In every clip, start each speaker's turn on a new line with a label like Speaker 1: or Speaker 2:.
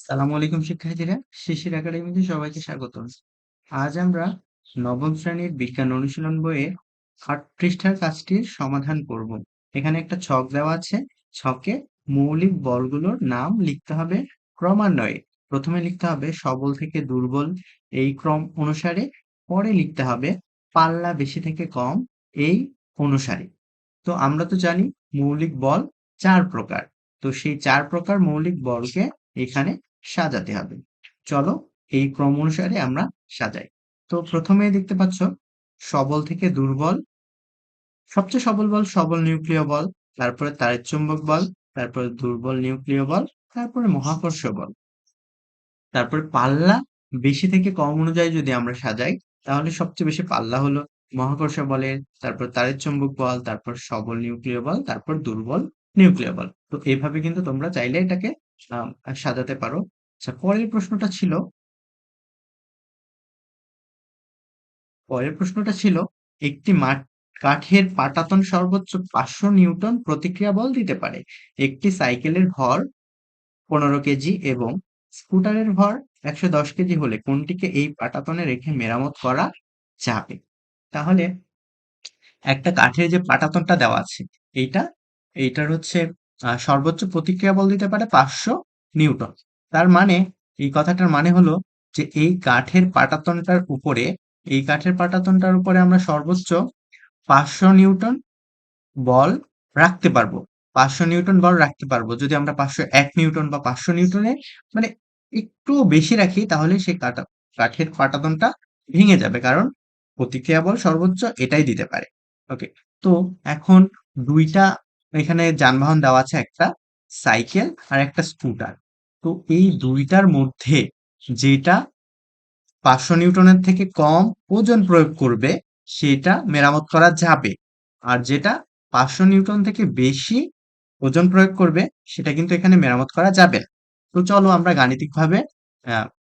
Speaker 1: সালামু আলাইকুম শিক্ষার্থীরা, শিশির একাডেমিতে সবাইকে স্বাগত আজ আমরা নবম শ্রেণির বিজ্ঞান অনুশীলন বইয়ে আট পৃষ্ঠার কাজটির সমাধান করব। এখানে একটা ছক দেওয়া আছে। ছকে মৌলিক বলগুলোর নাম লিখতে হবে ক্রমান্বয়ে। প্রথমে লিখতে হবে সবল থেকে দুর্বল। এই ক্রম অনুসারে পরে লিখতে হবে পাল্লা বেশি থেকে কম। এই অনুসারে। তো আমরা তো জানি মৌলিক বল চার প্রকার। তো সেই চার প্রকার মৌলিক বলকে এখানে সাজাতে হবে। চলো এই ক্রম অনুসারে আমরা সাজাই। তো প্রথমে দেখতে পাচ্ছ, সবল থেকে দুর্বল। সবচেয়ে সবল বল সবল নিউক্লিয় বল, তারপরে তারের চুম্বক বল, তারপরে দুর্বল নিউক্লিয় বল, তারপরে মহাকর্ষ বল। তারপরে পাল্লা বেশি থেকে কম অনুযায়ী যদি আমরা সাজাই, তাহলে সবচেয়ে বেশি পাল্লা হলো মহাকর্ষ বলের, তারপর তারের চুম্বক বল, তারপর সবল নিউক্লিয় বল, তারপর দুর্বল নিউক্লিয় বল। তো এইভাবে কিন্তু তোমরা চাইলে এটাকে সাজাতে পারো। আচ্ছা পরের প্রশ্নটা ছিল পরের প্রশ্নটা ছিল, একটি মাঠ কাঠের পাটাতন সর্বোচ্চ পাঁচশো নিউটন প্রতিক্রিয়া বল দিতে পারে। একটি সাইকেলের ভর পনেরো কেজি এবং স্কুটারের ভর একশো দশ কেজি হলে কোনটিকে এই পাটাতনে রেখে মেরামত করা যাবে? তাহলে একটা কাঠের যে পাটাতনটা দেওয়া আছে, এইটা, এইটার হচ্ছে সর্বোচ্চ প্রতিক্রিয়া বল দিতে পারে পাঁচশো নিউটন। তার মানে এই কথাটার মানে হলো যে, এই কাঠের পাটাতনটার উপরে, এই কাঠের পাটাতনটার উপরে আমরা সর্বোচ্চ পাঁচশো নিউটন বল রাখতে পারব। পাঁচশো নিউটন বল রাখতে পারব। যদি আমরা পাঁচশো এক নিউটন বা পাঁচশো নিউটনে মানে একটু বেশি রাখি, তাহলে সেই কাটা কাঠের পাটাতনটা ভেঙে যাবে, কারণ প্রতিক্রিয়া বল সর্বোচ্চ এটাই দিতে পারে। ওকে তো এখন দুইটা এখানে যানবাহন দেওয়া আছে একটা সাইকেল আর একটা স্কুটার। তো এই দুইটার মধ্যে যেটা পাঁচশো নিউটনের থেকে কম ওজন প্রয়োগ করবে, সেটা মেরামত করা যাবে। আর যেটা পাঁচশো নিউটন থেকে বেশি ওজন প্রয়োগ করবে, সেটা কিন্তু এখানে মেরামত করা যাবে তো চলো আমরা গাণিতিকভাবে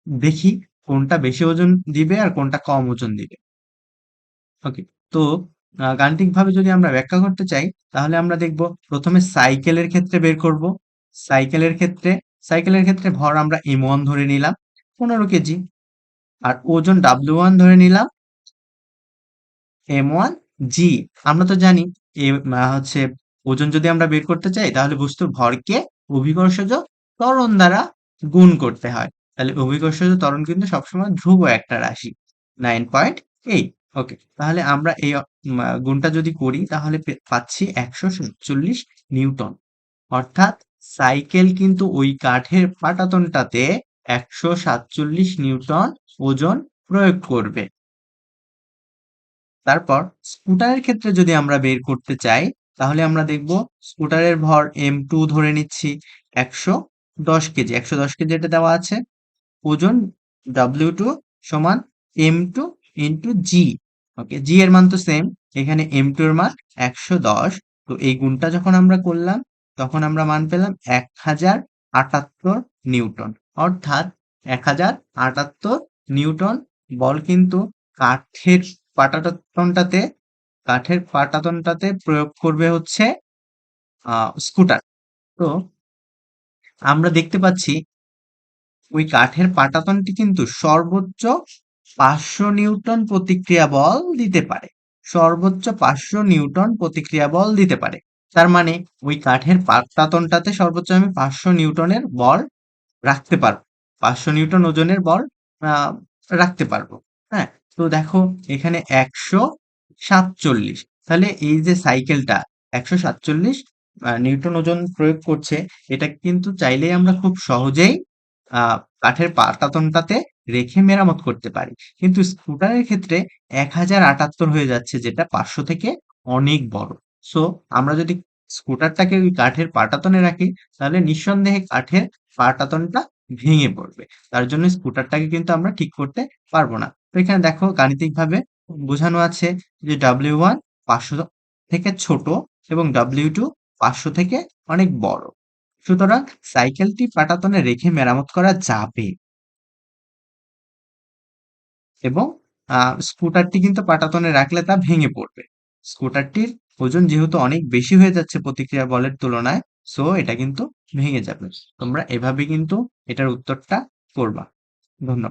Speaker 1: দেখি কোনটা বেশি ওজন দিবে আর কোনটা কম ওজন দিবে। ওকে, তো গাণিতিকভাবে যদি আমরা ব্যাখ্যা করতে চাই, তাহলে আমরা দেখব প্রথমে সাইকেলের ক্ষেত্রে বের করব। সাইকেলের ক্ষেত্রে সাইকেলের ক্ষেত্রে ভর আমরা এম ওয়ান ধরে নিলাম, পনেরো কেজি। আর ওজন ডাব্লিউ ওয়ান ধরে নিলাম এম ওয়ান জি আমরা তো জানি হচ্ছে ওজন যদি আমরা বের করতে চাই, তাহলে বস্তুর ভরকে অভিকর্ষজ ত্বরণ দ্বারা গুণ করতে হয়। তাহলে অভিকর্ষজ ত্বরণ কিন্তু সবসময় ধ্রুব একটা রাশি নাইন পয়েন্ট এইট ওকে তাহলে আমরা এই গুণটা যদি করি তাহলে পাচ্ছি একশো সাতচল্লিশ নিউটন। অর্থাৎ সাইকেল কিন্তু ওই কাঠের পাটাতনটাতে একশো সাতচল্লিশ নিউটন ওজন প্রয়োগ করবে। তারপর স্কুটারের ক্ষেত্রে যদি আমরা বের করতে চাই, তাহলে আমরা দেখব স্কুটারের ভর এম টু ধরে নিচ্ছি একশো দশ কেজি। একশো দশ কেজি এটা দেওয়া আছে। ওজন ডাব্লিউ টু সমান M two into G. Okay G এর মান তো সেম এখানে এম টু এর মান একশো দশ, তো এই গুণটা যখন আমরা করলাম, তখন আমরা মান পেলাম এক হাজার আটাত্তর নিউটন। অর্থাৎ এক হাজার আটাত্তর নিউটন, বল কিন্তু কাঠের পাটাতনটাতে কাঠের পাটাতনটাতে প্রয়োগ করবে হচ্ছে স্কুটার তো আমরা দেখতে পাচ্ছি, ওই কাঠের পাটাতনটি কিন্তু সর্বোচ্চ পাঁচশো নিউটন প্রতিক্রিয়া বল দিতে পারে। সর্বোচ্চ পাঁচশো নিউটন প্রতিক্রিয়া বল দিতে পারে। তার মানে ওই কাঠের পাটাতনটাতে সর্বোচ্চ আমি পাঁচশো নিউটনের বল রাখতে পারব। পাঁচশো নিউটন ওজনের বল রাখতে পারব। হ্যাঁ তো দেখো, এখানে একশো সাতচল্লিশ। তাহলে এই যে সাইকেলটা, একশো সাতচল্লিশ নিউটন ওজন প্রয়োগ করছে, এটা কিন্তু চাইলেই আমরা খুব সহজেই কাঠের পাটাতনটাতে রেখে মেরামত করতে পারি। কিন্তু স্কুটারের ক্ষেত্রে এক হাজার আটাত্তর হয়ে যাচ্ছে, যেটা পাঁচশো থেকে অনেক বড়। সো আমরা যদি স্কুটারটাকে ওই কাঠের পাটাতনে রাখি, তাহলে নিঃসন্দেহে কাঠের পাটাতনটা ভেঙে পড়বে। তার জন্য স্কুটারটাকে কিন্তু আমরা ঠিক করতে পারব না। তো এখানে দেখো, গাণিতিকভাবে বোঝানো আছে যে ডাব্লিউ ওয়ান পাঁচশো থেকে ছোট এবং ডাব্লিউ টু পাঁচশো থেকে অনেক বড়। সুতরাং সাইকেলটি পাটাতনে রেখে মেরামত করা যাবে। এবং স্কুটারটি কিন্তু পাটাতনে রাখলে তা ভেঙে পড়বে। স্কুটারটির ওজন যেহেতু অনেক বেশি হয়ে যাচ্ছে প্রতিক্রিয়া বলের তুলনায়, সো এটা কিন্তু ভেঙে যাবে। তোমরা এভাবে কিন্তু এটার উত্তরটা করবা। ধন্যবাদ।